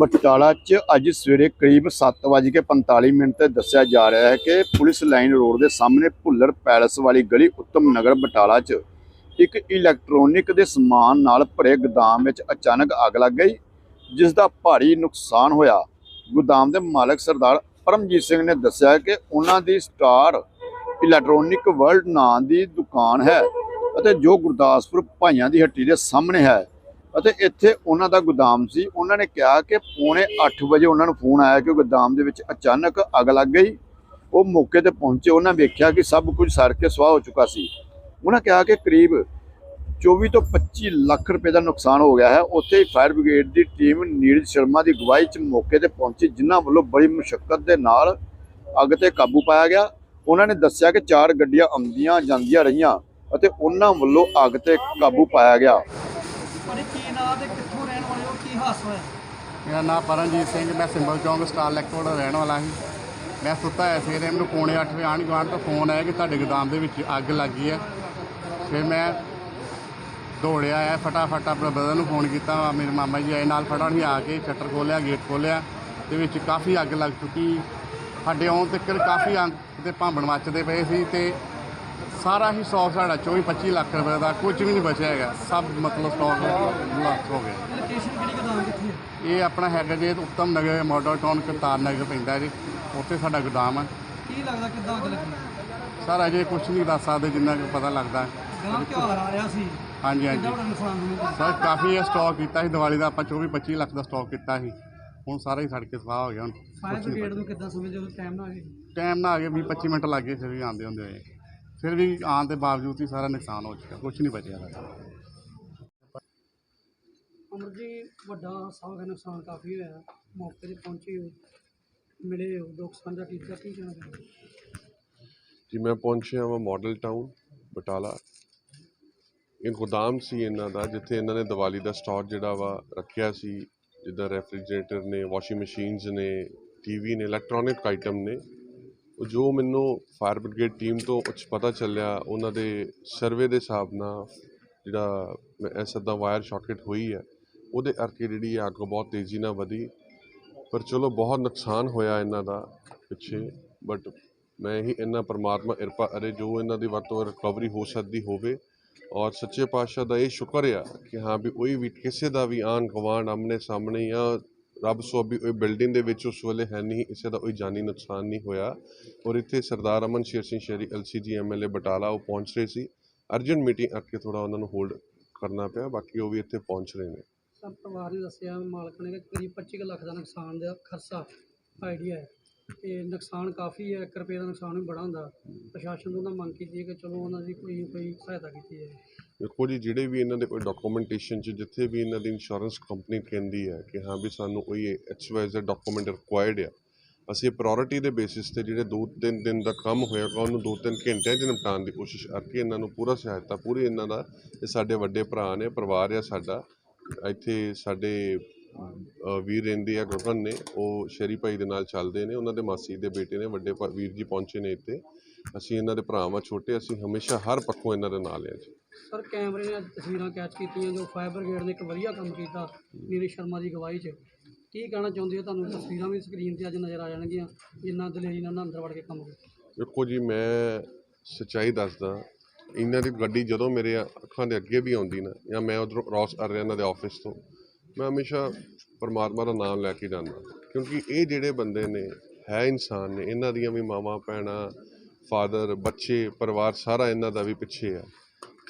ਬਟਾਲਾ 'ਚ ਅੱਜ ਸਵੇਰੇ ਕਰੀਬ 7:45 ਮਿੰਟ ਤੇ ਦੱਸਿਆ ਜਾ ਰਿਹਾ ਹੈ ਕਿ ਪੁਲਿਸ ਲਾਈਨ ਰੋਡ ਦੇ ਸਾਹਮਣੇ ਭੁੱਲਰ ਪੈਲਸ ਵਾਲੀ ਗਲੀ ਉੱਤਮ ਨਗਰ ਬਟਾਲਾ 'ਚ ਇੱਕ ਇਲੈਕਟ੍ਰੋਨਿਕ ਦੇ ਸਮਾਨ ਨਾਲ ਭਰੇ ਗੋਦਾਮ ਵਿੱਚ ਅਚਾਨਕ ਅੱਗ ਲੱਗ ਗਈ, ਜਿਸ ਦਾ ਭਾਰੀ ਨੁਕਸਾਨ ਹੋਇਆ। ਗੋਦਾਮ ਦੇ ਮਾਲਕ ਸਰਦਾਰ ਪਰਮਜੀਤ ਸਿੰਘ ਨੇ ਦੱਸਿਆ ਕਿ ਉਹਨਾਂ ਦੀ ਸਟਾਰ ਇਲੈਕਟ੍ਰੋਨਿਕ ਵਰਲਡ ਨਾਂ ਦੀ ਦੁਕਾਨ ਹੈ ਅਤੇ ਜੋ ਗੁਰਦਾਸਪੁਰ ਭਾਈਆਂ ਦੀ ਹੱਟੀ ਦੇ ਸਾਹਮਣੇ ਹੈ। ਅਤੇ ਇੱਥੇ ਉਹਨਾਂ ਦਾ ਗੋਦਾਮ ਸੀ। ਉਹਨਾਂ ਨੇ ਕਿਹਾ ਕਿ ਪੌਣੇ 8 ਵਜੇ ਉਹਨਾਂ ਨੂੰ ਫੋਨ ਆਇਆ ਕਿ ਗੋਦਾਮ ਦੇ ਵਿੱਚ ਅਚਾਨਕ ਅੱਗ ਲੱਗ ਗਈ। ਉਹ ਮੌਕੇ ਤੇ ਪਹੁੰਚੇ। ਉਹਨਾਂ ਵੇਖਿਆ ਕਿ ਸਭ ਕੁਝ ਸੜ ਕੇ ਸੁਆਹ ਹੋ ਚੁੱਕਾ ਸੀ। ਉਹਨਾਂ ਕਿਹਾ ਕਿ ਕਰੀਬ 24 ਤੋਂ 25 ਲੱਖ ਰੁਪਏ ਦਾ ਨੁਕਸਾਨ ਹੋ ਗਿਆ ਹੈ। ਉੱਥੇ ਹੀ ਫਾਇਰ ਬ੍ਰਿਗੇਡ ਦੀ ਟੀਮ ਨੀਰਜ ਸ਼ਰਮਾ ਦੀ ਅਗਵਾਈ 'ਚ ਮੌਕੇ ਤੇ ਪਹੁੰਚੀ, ਜਿਨ੍ਹਾਂ ਵੱਲੋਂ ਬੜੀ ਮੁਸ਼ਕਲ ਦੇ ਨਾਲ ਅੱਗ ਤੇ ਕਾਬੂ ਪਾਇਆ ਗਿਆ। ਉਹਨਾਂ ਨੇ ਦੱਸਿਆ ਕਿ ਚਾਰ ਗੱਡੀਆਂ ਆਉਂਦੀਆਂ ਜਾਂਦੀਆਂ ਰਹੀਆਂ ਅਤੇ ਉਹਨਾਂ ਵੱਲੋਂ ਅੱਗ ਤੇ ਕਾਬੂ ਪਾਇਆ ਗਿਆ। ਤੁਹਾਡੇ ਕੀ ਨਾਂ ਤੇ ਕਿੱਥੋਂ ਰਹਿਣ ਵਾਲੇ ਹੋ, ਕੀ ਹਾਦਸਾ ਹੋਇਆ? ਮੇਰਾ ਨਾਮ ਪਰਮਜੀਤ ਸਿੰਘ ਮੈਂ ਸਿੰਬਲ ਚੌਂਕ ਸਟਾਰ ਲੈਕਟੋਰ ਦਾ ਰਹਿਣ ਵਾਲਾ ਸੀ। ਮੈਂ ਸੁੱਤਾ ਹੋਇਆ ਸੀ ਤੇ ਮੈਨੂੰ ਪੌਣੇ 8 ਵਜੇ ਆਣ ਗੁਆਂਢ ਤੋਂ ਫੋਨ ਆਇਆ ਕਿ ਤੁਹਾਡੇ ਗੋਦਾਮ ਦੇ ਵਿੱਚ ਅੱਗ ਲੱਗੀ ਹੈ। ਫਿਰ ਮੈਂ ਦੌੜਿਆ ਆ ਫਟਾਫਟ ਆਪਣੇ ਬ੍ਰਦਰ ਨੂੰ ਫੋਨ ਕੀਤਾ, ਮੇਰੇ ਮਾਮਾ ਜੀ ਆਏ ਨਾਲ ਫਟਾਫਟ ਹੀ ਆ ਕੇ ਸ਼ਟਰ ਖੋਲ੍ਹਿਆ ਗੇਟ ਖੋਲ੍ਹਿਆ। ਤੇ ਵਿੱਚ ਕਾਫੀ ਅੱਗ ਲੱਗ ਚੁੱਕੀ। ਸਾਡੇ ਆਉਣ ਤੱਕ ਕਾਫੀ ਅੱਗ ਤੇ ਭਾਂਬਣ ਮੱਚਦੇ ਪਏ ਸੀ ਤੇ ਸਾਰਾ ਹੀ ਸਟਾਕ ਸਾਡਾ 24 25 ਲੱਖ ਰੁਪਏ ਦਾ ਕੁਝ ਵੀ ਨਹੀਂ ਬਚਿਆ ਹੈਗਾ। ਸਭ ਮਤਲਬ ਸਟਾਕ ਲੱਖ ਹੋ ਗਿਆ ਲੋਕੇਸ਼ਨ ਕਿਹੜੀ ਗੋਦਾਮ ਕਿੱਥੇ ਹੈ? ਇਹ ਆਪਣਾ ਹੈਗਾ ਜੀ ਉੱਤਮ ਨਗਰ ਮਾਡਲ ਟਾਊਨ ਕਰਤਾਰ ਨਗਰ ਪੈਂਦਾ ਜੀ। ਉੱਥੇ ਸਾਡਾ ਗੋਦਾਮ ਹੈ ਕੀ ਲੱਗਦਾ ਕਿੱਦਾਂ ਅੱਗ ਲੱਗੀ? ਸਰ ਅਜੇ ਕੁਝ ਨਹੀਂ ਦੱਸ ਸਕਦੇ ਜਿੰਨਾ ਕੁ ਪਤਾ ਲੱਗਦਾ। ਗਾਂ ਤਿਉਹਾਰ ਆ ਰਿਹਾ ਸੀ। ਹਾਂਜੀ ਕਿੰਨਾ ਹਾਂਜੀ ਵੱਡਾ ਨੁਕਸਾਨ ਹੋਇਆ? ਸਰ ਕਾਫੀ ਇਹ ਸਟਾਕ ਕੀਤਾ ਸੀ ਦੀਵਾਲੀ ਦਾ ਆਪਾਂ 24 25 ਲੱਖ ਦਾ ਸਟਾਕ ਕੀਤਾ ਸੀ। ਹੁਣ ਸਾਰਾ ਹੀ ਸੜ ਕੇ ਸਵਾਹ ਹੋ ਗਿਆ ਹੁਣ ਫਾਇਰ ਬ੍ਰਿਗੇਡ ਨੂੰ ਕਿੱਦਾਂ ਸਮਝਦੇ ਹੋ ਟਾਈਮ ਨਾਲ ਆ ਗਏ? ਟਾਈਮ ਨਾਲ ਆ ਗਿਆ 20 25 ਮਿੰਟ ਲੱਗੇ ਫਿਰ ਵੀ ਆਉਂਦੇ ਹੁੰਦੇ ਹੋਏ। ਫਿਰ ਵੀ ਆਉਣ ਦੇ ਬਾਵਜੂਦ ਹੀ ਸਾਰਾ ਨੁਕਸਾਨ ਹੋ ਚੁੱਕਾ ਕੁਝ ਨਹੀਂ ਬਚਿਆ ਸਾਡਾ। ਅਮਰ ਜੀ ਵੱਡਾ ਗਿਆ ਨੁਕਸਾਨ ਕਾਫੀ ਹੋਇਆ ਮੌਕੇ ਤੇ ਪਹੁੰਚੇ ਹੋ ਮਿਲੇ ਹੋ ਦੁੱਖ ਸਾਂਝਾ ਕੀਤਾ ਕੀ ਕਹਿਣਾ ਚਾਹੁੰਦੇ? ਜੀ ਮੈਂ ਪਹੁੰਚਿਆ ਹਾਂ ਮਾਡਲ ਟਾਊਨ ਬਟਾਲਾ। ਇਹ ਗੋਦਾਮ ਸੀ ਇਹਨਾਂ ਦਾ ਜਿੱਥੇ ਇਹਨਾਂ ਨੇ ਦੀਵਾਲੀ ਦਾ ਸਟਾਕ ਜਿਹੜਾ ਵਾ ਰੱਖਿਆ ਸੀ ਜਿੱਦਾਂ ਰੈਫਰੀਜਰੇਟਰ ਨੇ ਵਾਸ਼ਿੰਗ ਮਸ਼ੀਨਸ ਨੇ ਟੀਵੀ ਨੇ ਇਲੈਕਟ੍ਰੋਨਿਕ ਆਈਟਮ ਨੇ। ਉਹ ਜੋ ਮੈਨੂੰ ਫਾਇਰ ਬ੍ਰਿਗੇਡ ਟੀਮ ਤੋਂ ਕੁਛ ਪਤਾ ਚੱਲਿਆ, ਉਹਨਾਂ ਦੇ ਸਰਵੇ ਦੇ ਹਿਸਾਬ ਨਾਲ ਜਿਹੜਾ ਮੈਂ ਇਸ ਵਾਇਰ ਸ਼ਾਰਟਕਟ ਹੋਈ ਹੈ, ਉਹਦੇ ਕਰਕੇ ਜਿਹੜੀ ਇਹ ਅੱਗ ਬਹੁਤ ਤੇਜ਼ੀ ਨਾਲ ਵਧੀ। ਪਰ ਚਲੋ ਬਹੁਤ ਨੁਕਸਾਨ ਹੋਇਆ ਇਹਨਾਂ ਦਾ ਪਿੱਛੇ ਬਟ ਮੈਂ ਇਹੀ ਇਹਨਾਂ ਪਰਮਾਤਮਾ ਕਿਰਪਾ ਅਰੇ ਜੋ ਇਹਨਾਂ ਦੀ ਵੱਧ ਤੋਂ ਰਿਕਵਰੀ ਹੋ ਸਕਦੀ ਹੋਵੇ। ਔਰ ਸੱਚੇ ਪਾਤਸ਼ਾਹ ਦਾ ਇਹ ਸ਼ੁਕਰ ਆ ਕਿ ਹਾਂ ਵੀ ਕੋਈ ਵੀ ਕਿਸੇ ਦਾ ਵੀ ਆਨ ਗਵਾਂਡ ਆਮਨੇ ਸਾਹਮਣੇ ਜਾਂ ਰੱਬ ਸੋ ਉਹ ਬਿਲਡਿੰਗ ਦੇ ਵਿੱਚ ਉਸ ਵੇਲੇ ਹੈ ਨਹੀਂ ਕਿਸੇ ਦਾ ਕੋਈ ਜਾਨੀ ਨੁਕਸਾਨ ਨਹੀਂ ਹੋਇਆ। ਔਰ ਇੱਥੇ ਸਰਦਾਰ ਅਮਨ ਸ਼ੇਰ ਸਿੰਘ ਸ਼ੇਰੀ ਐਲਸੀਜੀ ਐਮਐਲਏ ਬਟਾਲਾ, ਉਹ ਪਹੁੰਚ ਰਹੇ ਸੀ। ਅਰਜੈਂਟ ਮੀਟਿੰਗ ਕਰਕੇ ਥੋੜਾ ਉਹਨਾਂ ਨੂੰ ਹੋਲਡ ਕਰਨਾ ਪਿਆ, ਬਾਕੀ ਉਹ ਵੀ ਇੱਥੇ ਪਹੁੰਚ ਰਹੇ ਨੇ। ਪਰਿਵਾਰ ਨੇ ਦੱਸਿਆ, ਮਾਲਕ ਨੇ ਕਿ ਕਰੀਬ 25 ਲੱਖ ਦਾ ਨੁਕਸਾਨ ਦਾ ਖਰਚਾ ਆਈਡੀਆ ਹੈ। ਤੇ ਨੁਕਸਾਨ ਕਾਫੀ ਹੈ 1 ਰੁਪਏ ਦਾ ਨੁਕਸਾਨ ਵੀ ਬੜਾ ਹੁੰਦਾ। ਪ੍ਰਸ਼ਾਸਨ ਤੋਂ ਉਹਨਾਂ ਮੰਗ ਕੀਤੀ ਕਿ ਚਲੋ ਉਹਨਾਂ ਦੀ ਕੋਈ ਕੋਈ ਸਹਾਇਤਾ ਕੀਤੀ ਜਾਏ ਦੇਖੋ ਜੀ, ਜਿਹੜੇ ਵੀ ਇਹਨਾਂ ਦੇ ਕੋਈ ਡਾਕੂਮੈਂਟੇਸ਼ਨ 'ਚ, ਜਿੱਥੇ ਵੀ ਇਹਨਾਂ ਦੀ ਇੰਸ਼ੋਰੈਂਸ ਕੰਪਨੀ ਕਹਿੰਦੀ ਹੈ ਕਿ ਹਾਂ ਵੀ ਸਾਨੂੰ ਕੋਈ ਐਕਸਵਾਈਜ਼ ਦਾ ਡਾਕੂਮੈਂਟ ਰਿਕੁਆਇਰਡ ਆ, ਅਸੀਂ ਪ੍ਰਾਇੋਰਟੀ ਦੇ ਬੇਸਿਸ ਤੇ ਜਿਹੜੇ ਦੋ ਤਿੰਨ ਦਿਨ ਦਾ ਕੰਮ ਹੋਏਗਾ ਉਹਨੂੰ ਦੋ ਤਿੰਨ ਘੰਟਿਆਂ 'ਚ ਨਿਪਟਾਉਣ ਦੀ ਕੋਸ਼ਿਸ਼ ਕਰਕੇ ਇਹਨਾਂ ਨੂੰ ਪੂਰਾ ਸਹਾਇਤਾ, ਪੂਰੀ ਇਹਨਾਂ ਦਾ, ਇਹ ਸਾਡੇ ਵੱਡੇ ਭਰਾ ਨੇ, ਪਰਿਵਾਰ ਆ ਸਾਡਾ, ਇੱਥੇ ਸਾਡੇ ਵੀਰ ਰਹਿੰਦੇ ਆ ਗਗਨ ਨੇ ਉਹ ਸ਼ਰੀ ਭਾਈ ਦੇ ਨਾਲ ਚੱਲਦੇ ਨੇ ਉਹਨਾਂ ਦੇ ਮਾਸੀ ਦੇ ਬੇਟੇ ਨੇ ਵੱਡੇ ਭਾ- ਵੀਰ ਜੀ ਪਹੁੰਚੇ ਨੇ ਇੱਥੇ। ਅਸੀਂ ਇਹਨਾਂ ਦੇ ਭਰਾਵਾਂ ਛੋਟੇ ਅਸੀਂ ਹਮੇਸ਼ਾ ਹਰ ਪੱਖੋਂ ਇਹਨਾਂ ਦੇ ਨਾਲ ਆ ਜੀ। ਸਰ ਕੈਮਰੇ ਨੇ ਤਸਵੀਰਾਂ ਕੈਚ ਕੀਤੀਆਂ ਜੋ ਫਾਇਰ ਬ੍ਰਿਗੇਡ ਨੇ ਇੱਕ ਵਧੀਆ ਕੰਮ ਕੀਤਾ ਨੀਰਜ ਸ਼ਰਮਾ ਦੀ ਅਗਵਾਈ 'ਚ। ਕੀ ਕਹਿਣਾ ਚਾਹੁੰਦੇ ਹੋ ਤੁਹਾਨੂੰ? ਤਸਵੀਰਾਂ ਵੀ ਸਕਰੀਨ ਤੇ ਅੱਜ ਨਜ਼ਰ ਆ ਜਾਣਗੀਆਂ ਜਿੰਨਾ ਦਲੇਰੀ ਨਾਲ ਉਹਨਾਂ ਅੰਦਰ ਵੜ ਕੇ ਕੰਮ ਕੀਤਾ। ਦੇਖੋ ਜੀ ਮੈਂ ਸੱਚਾਈ ਦੱਸਦਾ ਇਹਨਾਂ ਦੀ ਗੱਡੀ ਜਦੋਂ ਮੇਰੇ ਅੱਖਾਂ ਦੇ ਅੱਗੇ ਵੀ ਆਉਂਦੀ ਨਾ ਜਾਂ ਮੈਂ ਉਧਰੋਂ ਕ੍ਰਾਸ ਕਰ ਰਿਹਾ ਇਹਨਾਂ ਦੇ ਆਫਿਸ ਤੋਂ ਮੈਂ ਹਮੇਸ਼ਾ ਪਰਮਾਤਮਾ ਦਾ ਨਾਮ ਲੈ ਕੇ ਜਾਂਦਾ। ਕਿਉਂਕਿ ਇਹ ਜਿਹੜੇ ਬੰਦੇ ਨੇ, ਹੈ ਇਨਸਾਨ ਨੇ, ਇਹਨਾਂ ਦੀਆਂ ਵੀ ਮਾਵਾਂ, ਭੈਣਾਂ, ਫਾਦਰ, ਬੱਚੇ, ਪਰਿਵਾਰ ਸਾਰਾ ਇਹਨਾਂ ਦਾ ਵੀ ਪਿੱਛੇ ਆ।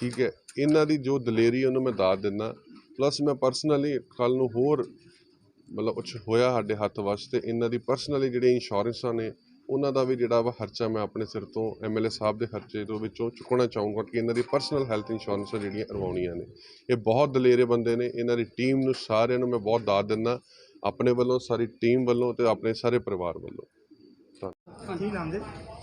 ਠੀਕ ਹੈ? ਇਹਨਾਂ ਦੀ ਜੋ ਦਲੇਰੀ ਉਹਨੂੰ ਮੈਂ ਦਾਤ ਦਿੰਦਾ। ਪਲੱਸ ਮੈਂ ਪਰਸਨਲੀ ਕੱਲ ਨੂੰ ਹੋਰ ਮਤਲਬ ਕੁਛ ਹੋਇਆ ਸਾਡੇ ਹੱਥ ਵਾਸਤੇ, ਇਹਨਾਂ ਦੀ ਪਰਸਨਲੀ ਜਿਹੜੇ ਇੰਸ਼ੋਰੈਂਸਾਂ ਨੇ ਉਹਨਾਂ ਦਾ ਵੀ ਜਿਹੜਾ ਵਾ ਖਰਚਾ ਮੈਂ ਆਪਣੇ ਸਿਰ ਤੋਂ ਐਮਐਲਏ ਸਾਹਿਬ ਦੇ ਖਰਚੇ ਤੋਂ ਵਿੱਚੋਂ ਚੁੱਕਣਾ ਚਾਹੂੰਗਾ ਕਿ ਇਹਨਾਂ ਦੀ ਪਰਸਨਲ ਹੈਲਥ ਇੰਸ਼ੋਰੈਂਸਾਂ ਜਿਹੜੀਆਂ ਕਰਵਾਉਣੀਆਂ ਨੇ। ਇਹ ਬਹੁਤ ਦਲੇਰੇ ਬੰਦੇ ਨੇ ਇਹਨਾਂ ਦੀ ਟੀਮ ਨੂੰ ਸਾਰਿਆਂ ਨੂੰ ਮੈਂ ਬਹੁਤ ਦਾਦ ਦਿੰਦਾ ਆਪਣੇ ਵੱਲੋਂ ਸਾਰੀ ਟੀਮ ਵੱਲੋਂ ਤੇ ਆਪਣੇ ਸਾਰੇ ਪਰਿਵਾਰ ਵੱਲੋਂ। ਕੀ ਨਾਮ ਦੇ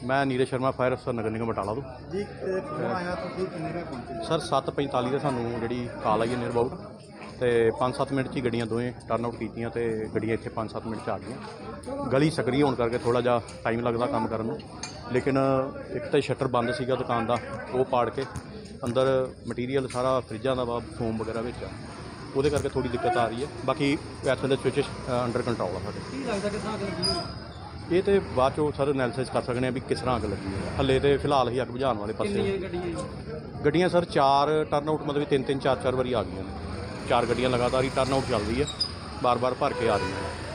ਮੈਂ ਨੀਰਜ ਸ਼ਰਮਾ ਫਾਇਰ ਅਫਸਰ ਨਗਰ ਨਿਗਮ ਬਟਾਲਾ ਤੋਂ। ਜੀ ਫੋਨ ਆਇਆ ਤੁਸੀਂ ਕਿੰਨੇ ਵਜੇ ਪਹੁੰਚੇ ਸਰ 7:45 ਦੇ ਸਾਨੂੰ ਜਿਹੜੀ ਕਾਲ ਆਈ ਹੈ ਨੀਅਰ ਅਬਾਊਟ ਤੇ 5-7 ਮਿੰਟ 'ਚ ਹੀ ਗੱਡੀਆਂ ਦੋਵੇਂ ਟਰਨ ਆਊਟ ਕੀਤੀਆਂ ਤੇ ਗੱਡੀਆਂ ਇੱਥੇ 5-7 ਮਿੰਟ 'ਚ ਆ ਗਈਆਂ। ਗਲੀ ਸਕਰੀ ਹੋਣ ਕਰਕੇ ਥੋੜਾ ਜਿਹਾ ਟਾਈਮ ਲੱਗਦਾ ਕੰਮ ਕਰਨ ਨੂੰ। ਲੇਕਿਨ ਇੱਕ ਤਾਂ ਸ਼ਟਰ ਬੰਦ ਸੀਗਾ ਦੁਕਾਨ ਦਾ ਉਹ ਪਾੜ ਕੇ ਅੰਦਰ ਮਟੀਰੀਅਲ ਸਾਰਾ ਫਰਿੱਜਾਂ ਦਾ ਵਾ ਫੋਮ ਵਗੈਰਾ ਵਿੱਚ ਆ। ਉਹਦੇ ਕਰਕੇ ਥੋੜੀ ਦਿੱਕਤ ਆ ਰਹੀ ਹੈ। ਬਾਕੀ ਐਸਐਲ ਦੇ ਸਵਿਚਸ ਅੰਡਰ ਕੰਟਰੋਲ ਆ ਸਾਡੇ। ਕੀ ਲੱਗਦਾ ਕਿਸ ਤਰ੍ਹਾਂ ਲੱਗੀ ਇਹ ਤੇ ਬਾਅਦ ਚੋਂ ਸਰ ਐਨਾਲਿਸਿਸ ਕਰ ਸਕਦੇ ਆ ਵੀ ਕਿਸ ਤਰ੍ਹਾਂ ਅੱਗ ਲੱਗੀ ਹੈ ਹੱਲੇ ਤੇ ਫਿਲਹਾਲ ਹੀ ਅੱਗ ਬੁਝਾਉਣ ਵਾਲੇ ਪਾਸੇ ਗੱਡੀਆਂ ਸਰ ਚਾਰ ਟਰਨ ਆਊਟ ਮਤਲਬ ਤਿੰਨ ਤਿੰਨ ਚਾਰ ਚਾਰ ਵਾਰੀ ਆ ਗਈਆਂ ਨੇ। ਚਾਰ ਗੱਡੀਆਂ ਲਗਾਤਾਰ ਹੀ ਟਰਨ ਆਊਟ ਚੱਲਦੀ ਹੈ ਬਾਰ-ਬਾਰ ਭਰ ਕੇ ਆ ਰਹੀਆਂ ਨੇ।